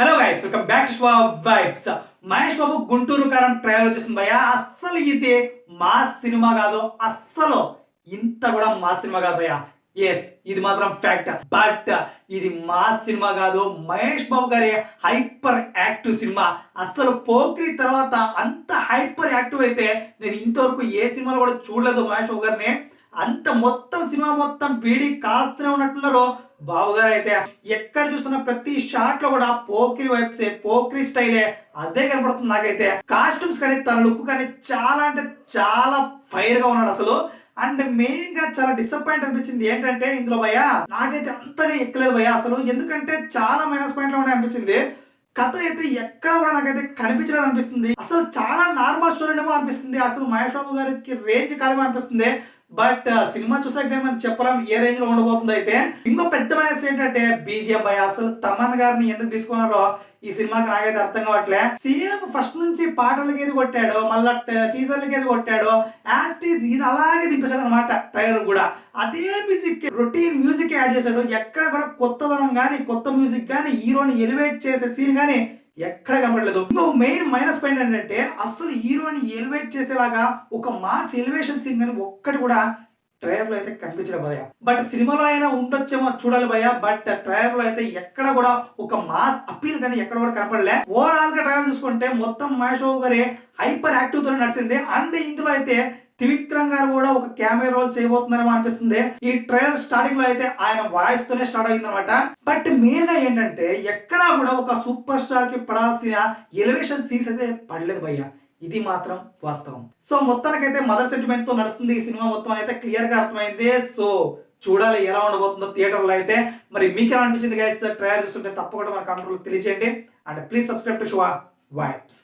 Hello guys welcome back to show vibes Mahesh Babu Guntur Kaaram trailer వచ్చేసింది భయ్య. అస్సలు ఇది మా సినిమా కాదు. అస్సలు ఇంత కూడా మా సినిమా కాదు భయ్య. ఎస్ ఇది మాత్రం ఫ్యాక్ట్ బట్ ఇది మా సినిమా కాదు. మహేష్ బాబు గారి హైపర్ యాక్టివ్ సినిమా. అస్సలు పోక్రి తర్వాత అంత హైపర్ యాక్టివ్ అయితే నేను ఇంతవరకు ఏ సినిమాలో కూడా చూడలేదు మహేష్ బాబు గారిని. అంత మొత్తం సినిమా మొత్తం పీడి కాస్తూనే ఉన్నట్టున్నారు. బాబుగారు అయితే ఎక్కడ చూస్తున్న ప్రతి షాట్లో కూడా పోకిరి వైబ్సే పోకిరి స్టైలే అదే కనపడుతుంది నాకైతే. కాస్ట్యూమ్స్ కానీ తన లుక్ కానీ చాలా అంటే చాలా ఫైర్గా ఉన్నాడు అసలు. అండ్ మెయిన్గా చాలా డిసప్పాయింట్ అనిపించింది ఏంటంటే ఇందులో భయ నాకైతే అంతగా ఎక్కలేదు భయ అసలు. ఎందుకంటే చాలా మైనస్ పాయింట్లు ఉన్నాయి అనిపించింది. కథ అయితే ఎక్కడ కూడా నాకైతే కనిపించలేదు అనిపిస్తుంది. అసలు చాలా నార్మల్ స్టోరీ ఏమో అనిపిస్తుంది. అసలు మహేష్ బాబు గారికి రేంజ్ కాదేమో అనిపిస్తుంది. బట్ సినిమా చూసాక కానీ మనం చెప్పలేం ఏ రేంజ్లో ఉండబోతుంది అయితే. ఇంకో పెద్ద మైనస్ ఏంటంటే బీజిఎం భయ అసలు తమన్ గారిని ఎందుకు తీసుకున్నారో ఈ సినిమాకి నాకైతే అర్థం కావట్లే. సీఎం ఫస్ట్ నుంచి పాటలకి ఏది కొట్టాడు మళ్ళా టీజర్లకి ఏది కొట్టాడు యాస్టీజ్ ఇది అలాగే దింపేశాడు అనమాట ట్రైలర్ కూడా. అదే మ్యూజిక్ రొటీన్ మ్యూజిక్ యాడ్ చేశాడు. ఎక్కడ కూడా కొత్తదనం కానీ కొత్త మ్యూజిక్ కానీ హీరోని ఎలివేట్ చేసే సీన్ కానీ ఎక్కడ కనబడలేదు. ఇంకో మెయిన్ మైనస్ పాయింట్ ఏంటంటే అసలు హీరోని ఎలివేట్ చేసేలాగా ఒక మాస్ ఎలివేషన్ సీన్ కానీ ఒక్కటి కూడా ట్రైలర్లో అయితే కనిపించలేదు భయ బట్ సినిమాలో అయినా ఉండొచ్చేమో చూడాలి భయ బట్ ట్రైలర్లో అయితే ఎక్కడ కూడా ఒక మాస్ అపీల్ కానీ ఎక్కడ కూడా కనపడలే. ఓవరాల్గా ట్రైలర్ చూసుకుంటే మొత్తం మహేష్ బాబు గారి హైపర్ యాక్టివ్తో నడిచింది. అండ్ ఇందులో అయితే త్రివిక్రమ్ గారు కూడా ఒక కెమెరా రోల్ చేయబోతున్నారేమో అనిపిస్తుంది. ఈ ట్రైలర్ స్టార్టింగ్లో అయితే ఆయన వాయిస్ తోనే స్టార్ట్ అయింది అనమాట బట్ మెయిన్గా ఏంటంటే ఎక్కడా కూడా ఒక సూపర్ స్టార్కి పడాల్సిన ఎలివేషన్ సీన్స్ అయితే పడలేదు భయ్య. ఇది మాత్రం వాస్తవం. సో మొత్తానికైతే మదర్ సెంటిమెంట్తో నడుస్తుంది ఈ సినిమా మొత్తం అయితే క్లియర్గా అర్థమైంది. సో చూడాలి ఎలా ఉండబోతుందో థియేటర్లో అయితే. మరి మీకు ఎలా అనిపించింది గైస్ ట్రయల్ చూస్తుంటే తప్పకుండా మన కంట్రోల్ తెలియజేయండి అండ్ ప్లీజ్ సబ్స్క్రైబ్ టు షువా వైబ్స్